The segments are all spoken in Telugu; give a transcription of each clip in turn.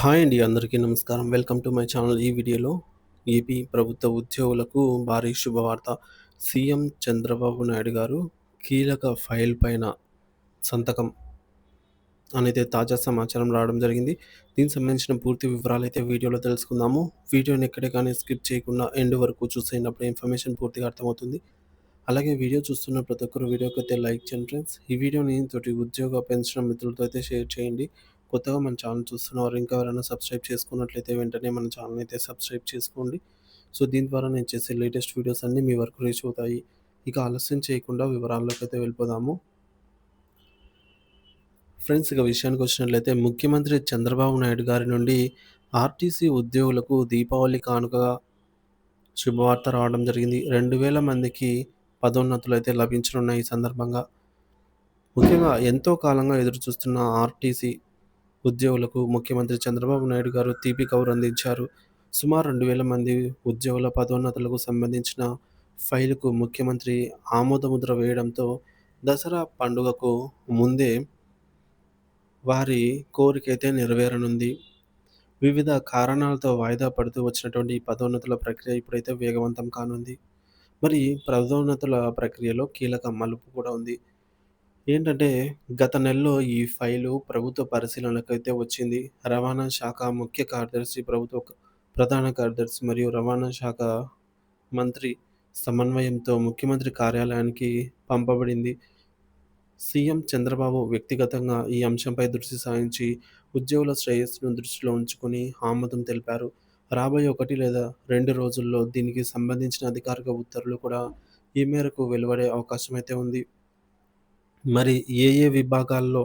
హాయ్ అండి అందరికీ నమస్కారం. Welcome to my channel. ఈ వీడియోలో ఏపీ ప్రభుత్వ ఉద్యోగులకు భారీ శుభవార్త. సీఎం చంద్రబాబు నాయుడు గారు కీలక ఫైల్ పైన సంతకం అనేది తాజా సమాచారం రావడం జరిగింది. దీనికి సంబంధించిన పూర్తి వివరాలు అయితే వీడియోలో తెలుసుకుందాము. వీడియోని ఎక్కడే కానీ స్కిప్ చేయకుండా ఎండ్ వరకు చూసేటప్పుడు ఇన్ఫర్మేషన్ పూర్తిగా అర్థమవుతుంది. అలాగే వీడియో చూస్తున్న ప్రతి ఒక్కరు వీడియోకి అయితే లైక్ చేయండి ఫ్రెండ్స్. ఈ వీడియోని తోటి ఉద్యోగ పెన్షన్ మిత్రులతో అయితే షేర్ చేయండి. కొత్తగా మన ఛానల్ చూస్తున్నవారు ఇంకా ఎవరైనా సబ్స్క్రైబ్ చేసుకున్నట్లయితే వెంటనే మన ఛానల్ అయితే సబ్స్క్రైబ్ చేసుకోండి. సో దీని ద్వారా నేను చేసే లేటెస్ట్ వీడియోస్ అన్నీ మీ వరకు రీచ్ అవుతాయి. ఇక ఆలస్యం చేయకుండా వివరాల్లోకి అయితే వెళ్ళిపోదాము. ఫ్రెండ్స్ ఇక విషయానికి వచ్చినట్లయితే ముఖ్యమంత్రి చంద్రబాబు నాయుడు గారి నుండి ఆర్టీసీ ఉద్యోగులకు దీపావళి కానుకగా శుభవార్త రావడం జరిగింది. రెండు వేల మందికి పదోన్నతులు అయితే లభించనున్నాయి ఈ సందర్భంగా. ముఖ్యంగా ఎంతో కాలంగా ఎదురు చూస్తున్న ఆర్టీసీ ఉద్యోగులకు ముఖ్యమంత్రి చంద్రబాబు నాయుడు గారు తీపి కౌరు అందించారు. సుమారు రెండు వేల మంది ఉద్యోగుల పదోన్నతులకు సంబంధించిన ఫైలుకు ముఖ్యమంత్రి ఆమోదముద్ర వేయడంతో దసరా పండుగకు ముందే వారి కోరికైతే నెరవేరనుంది. వివిధ కారణాలతో వాయిదా పడుతూ వచ్చినటువంటి ఈ పదోన్నతుల ప్రక్రియ ఇప్పుడైతే వేగవంతం కానుంది. మరి పదోన్నతుల ప్రక్రియలో కీలక మలుపు కూడా ఉంది. ఏంటంటే గత నెలలో ఈ ఫైలు ప్రభుత్వ పరిశీలనకు అయితే వచ్చింది. రవాణా శాఖ ముఖ్య కార్యదర్శి ప్రభుత్వ ప్రధాన కార్యదర్శి మరియు రవాణా శాఖ మంత్రి సమన్వయంతో ముఖ్యమంత్రి కార్యాలయానికి పంపబడింది. సీఎం చంద్రబాబు వ్యక్తిగతంగా ఈ అంశంపై దృష్టి సారించి ఉద్యోగుల శ్రేయస్సును దృష్టిలో ఉంచుకొని ఆమోదం తెలిపారు. రాబోయే ఒకటి లేదా రెండు రోజుల్లో దీనికి సంబంధించిన అధికారిక ఉత్తర్వులు కూడా ఈ మేరకు వెలువడే అవకాశం అయితే ఉంది. మరి ఏ ఏ విభాగాల్లో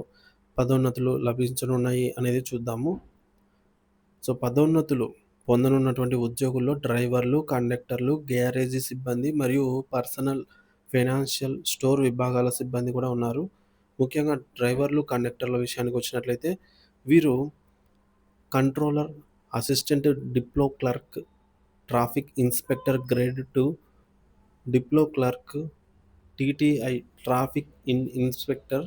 పదోన్నతులు లభించనున్నాయి అనేది చూద్దాము. సో పదోన్నతులు పొందనున్నటువంటి ఉద్యోగుల్లో డ్రైవర్లు కండక్టర్లు గ్యారేజీ సిబ్బంది మరియు పర్సనల్ ఫైనాన్షియల్ స్టోర్ విభాగాల సిబ్బంది కూడా ఉన్నారు. ముఖ్యంగా డ్రైవర్లు కండక్టర్ల విషయానికి వచ్చినట్లయితే వీరు controller assistant డిప్లో clerk traffic inspector grade two డిప్లో clerk TTI traffic in inspector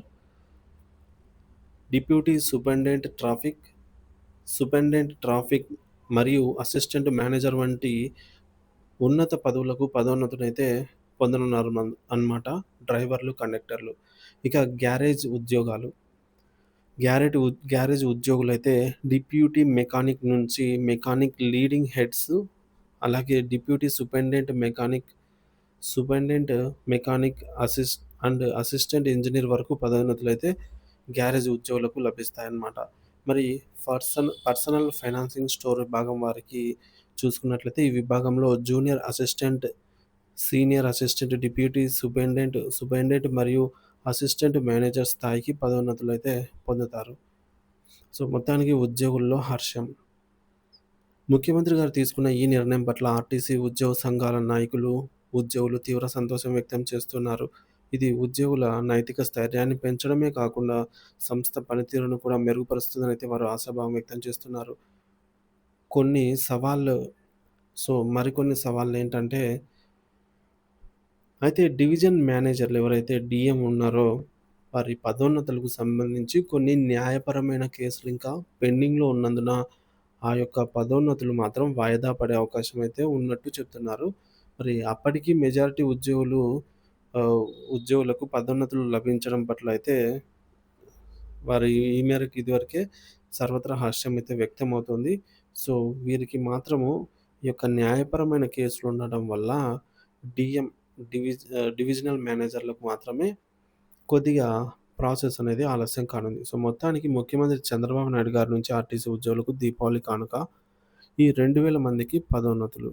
deputy superintendent traffic superintendent traffic మరియు అసిస్టెంట్ మేనేజర్ వంటి ఉన్నత పదవులకు పదోన్నతునైతే పొందనున్నారు అన్నమాట డ్రైవర్లు కండక్టర్లు. ఇక గ్యారేజ్ ఉద్యోగాలు. గ్యారేజ్ గ్యారేజ్ ఉద్యోగులు అయితే డిప్యూటీ మెకానిక్ నుంచి మెకానిక్ లీడింగ్ హెడ్స్ అలాగే deputy superintendent mechanic superintendent mechanic assist and assistant engineer వరకు పదోన్నతులు అయితే గ్యారేజ్ ఉద్యోగులకు లభిస్తాయన్నమాట. మరి పర్సన్ పర్సనల్ ఫైనాన్సింగ్ స్టోర్ విభాగం వారికి చూసుకున్నట్లయితే ఈ విభాగంలో junior assistant senior assistant deputy superintendent superintendent మరియు అసిస్టెంట్ మేనేజర్ స్థాయికి పదోన్నతులు అయితే పొందుతారు. సో మొత్తానికి ఉద్యోగుల్లో హర్షం. ముఖ్యమంత్రి గారు తీసుకున్న ఈ నిర్ణయం పట్ల ఆర్టీసీ ఉద్యోగ సంఘాల నాయకులు ఉద్యోగులు తీవ్ర సంతోషం వ్యక్తం చేస్తున్నారు. ఇది ఉద్యోగుల నైతిక స్థైర్యాన్ని పెంచడమే కాకుండా సంస్థ పనితీరును కూడా మెరుగుపరుస్తుందని అయితే వారు ఆశాభావం వ్యక్తం చేస్తున్నారు. కొన్ని సవాళ్ళు సో మరికొన్ని సవాళ్ళు ఏంటంటే అయితే డివిజన్ మేనేజర్లు ఎవరైతే డిఎం ఉన్నారో వారి పదోన్నతులకు సంబంధించి కొన్ని న్యాయపరమైన కేసులు ఇంకా పెండింగ్లో ఉన్నందున ఆ యొక్క పదోన్నతులు మాత్రం వాయిదా పడే అవకాశం అయితే ఉన్నట్టు చెప్తున్నారు. మరి అప్పటికి మెజారిటీ ఉద్యోగులు ఉద్యోగులకు పదోన్నతులు లభించడం పట్ల అయితే వారి ఈ మేరకు ఇదివరకే సర్వత్రా హాస్యం అయితే వ్యక్తమవుతుంది. సో వీరికి మాత్రము ఈ యొక్క న్యాయపరమైన కేసులు ఉండడం వల్ల డిఎం డివిజ డివిజనల్ మేనేజర్లకు మాత్రమే కొద్దిగా ప్రాసెస్ అనేది ఆలస్యం కానుంది. సో మొత్తానికి ముఖ్యమంత్రి చంద్రబాబు నాయుడు గారి నుంచి ఆర్టీసీ ఉద్యోగులకు దీపావళి కానుక ఈ రెండు వేల మందికి పదోన్నతులు